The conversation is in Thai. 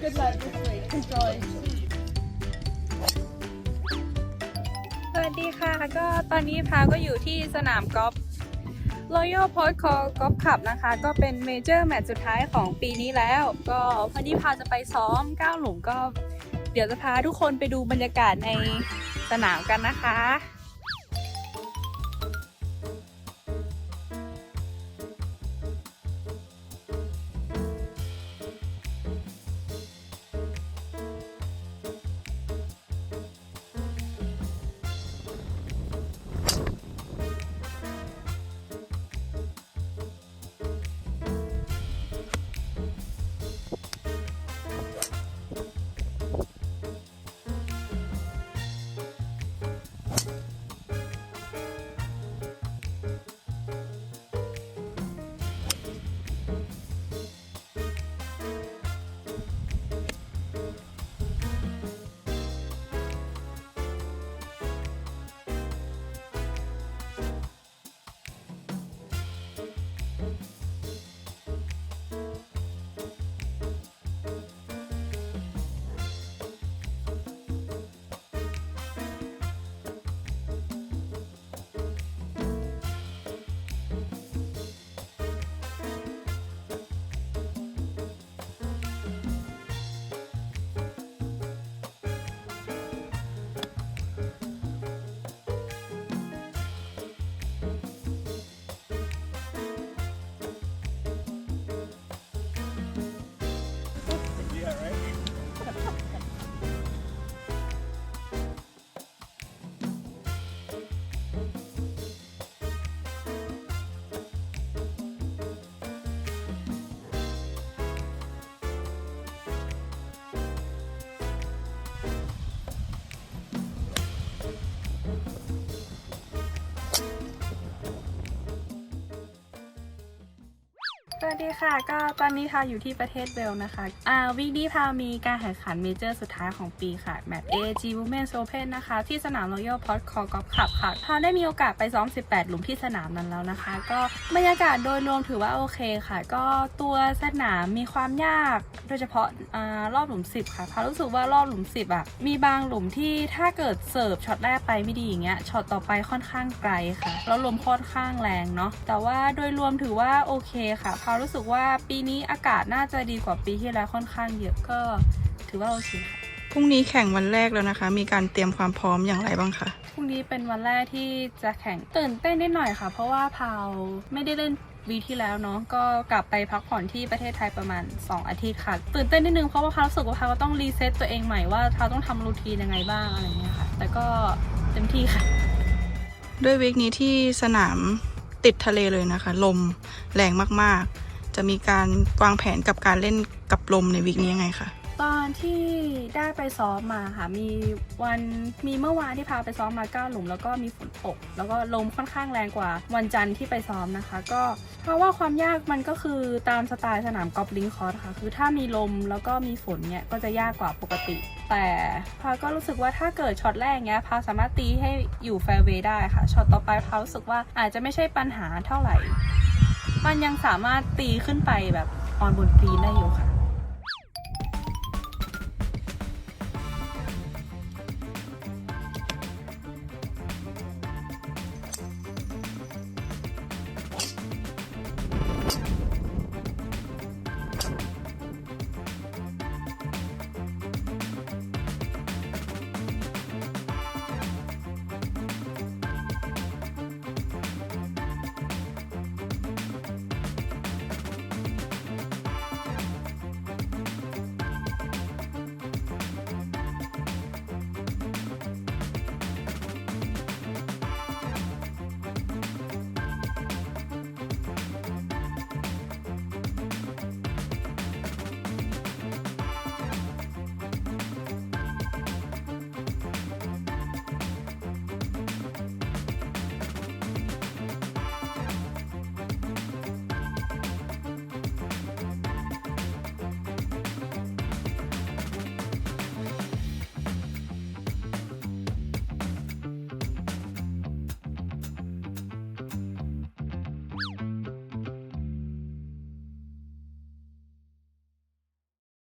Good luck this week. Enjoy. สวัสดีค่ะ ก็ตอนนี้พาก็อยู่ที่สนามกอล์ฟ Royal Port Call Golf Club นะคะ ก็เป็นเมเจอร์แมตช์สุดท้ายของปีนี้แล้ว ก็วันนี้พาจะไปซ้อมก้าวหลุมก็ เดี๋ยวจะพาทุกคนไปดูบรรยากาศในสนามกันนะคะ วัสดีค่ะ ก็ตอนนี้พาอยู่ที่ประเทศเวลนะคะ อ่าวีคนี้พามีการแข่งขันเมเจอร์สุดท้ายของปีค่ะ แมตช์ AG Women's Open นะคะ ที่สนาม Royal Port Call Golf Club ค่ะพาได้มีโอกาสไปซ้อม 18 หลุมที่สนามนั้นแล้วนะคะ ก็บรรยากาศโดยรวมถือว่าโอเคค่ะ ก็ตัวสนามมีความยาก โดยเฉพาะอารอบหลุม 10 ค่ะพารู้สึกว่ารอบหลุม 10อะมีบางหลุมที่ถ้าเกิดเสิร์ฟช็อตแรกไปไม่ดีอย่างเงี้ยช็อตต่อไปค่อนข้างไกลค่ะแล้วลมค่อนข้างแรงเนาะแต่ว่าโดยรวมถือว่าโอเคค่ะพารู้สึกว่าปีนี้อากาศน่าจะดีกว่าปีที่แล้วค่อนข้างเยอะก็ถือว่าโอเคค่ะพรุ่งนี้แข่งวันแรกแล้วนะคะ มีการเตรียมความพร้อมอย่างไรบ้างคะพรุ่งนี้เป็นวันแรกที่จะแข่งตื่นเต้นนิดหน่อยค่ะ เพราะว่าพาวไม่ได้เล่นวีคที่แล้วเนาะก็กลับไปพักผ่อนที่ประเทศไทยประมาณ 2 อาทิตย์ค่ะ ตื่นเต้นนิดนึงเพราะว่าพาวรู้สึกว่าพาวก็ต้องรีเซ็ตตัวเองใหม่ว่าพาวต้องทำรูทีนยังไงบ้างอะไรอย่างเงี้ยค่ะ แต่ก็เต็มที่ค่ะ ด้วยวีคนี้ที่สนามติดทะเลเลยนะคะ ลมแรงมากๆ จะมีการวางแผนกับการเล่นกับลมในวีคนี้ยังไงคะตอนที่ได้ไปซ้อมมาค่ะ มีวันมีเมื่อวานที่พาไปซ้อมมาเก้าหลุม แล้วก็มีฝนตก แล้วก็ลมค่อนข้างแรงกว่าวันจันทร์ที่ไปซ้อมนะคะ ก็เพราะว่าความยากมันก็คือตามสไตล์สนามกอล์ฟลิงคอร์สค่ะ คือถ้ามีลมแล้วก็มีฝนเนี่ยก็จะยากกว่าปกติ แต่พาก็รู้สึกว่าถ้าเกิดช็อตแรกเนี้ยพาสามารถตีให้อยู่แฟร์เวย์ได้ค่ะช็อตต่อไปพารู้สึกว่าอาจจะไม่ใช่ปัญหาเท่าไหร่ มันยังสามารถตีขึ้นไปแบบออนบนกรีนได้อยู่ค่ะ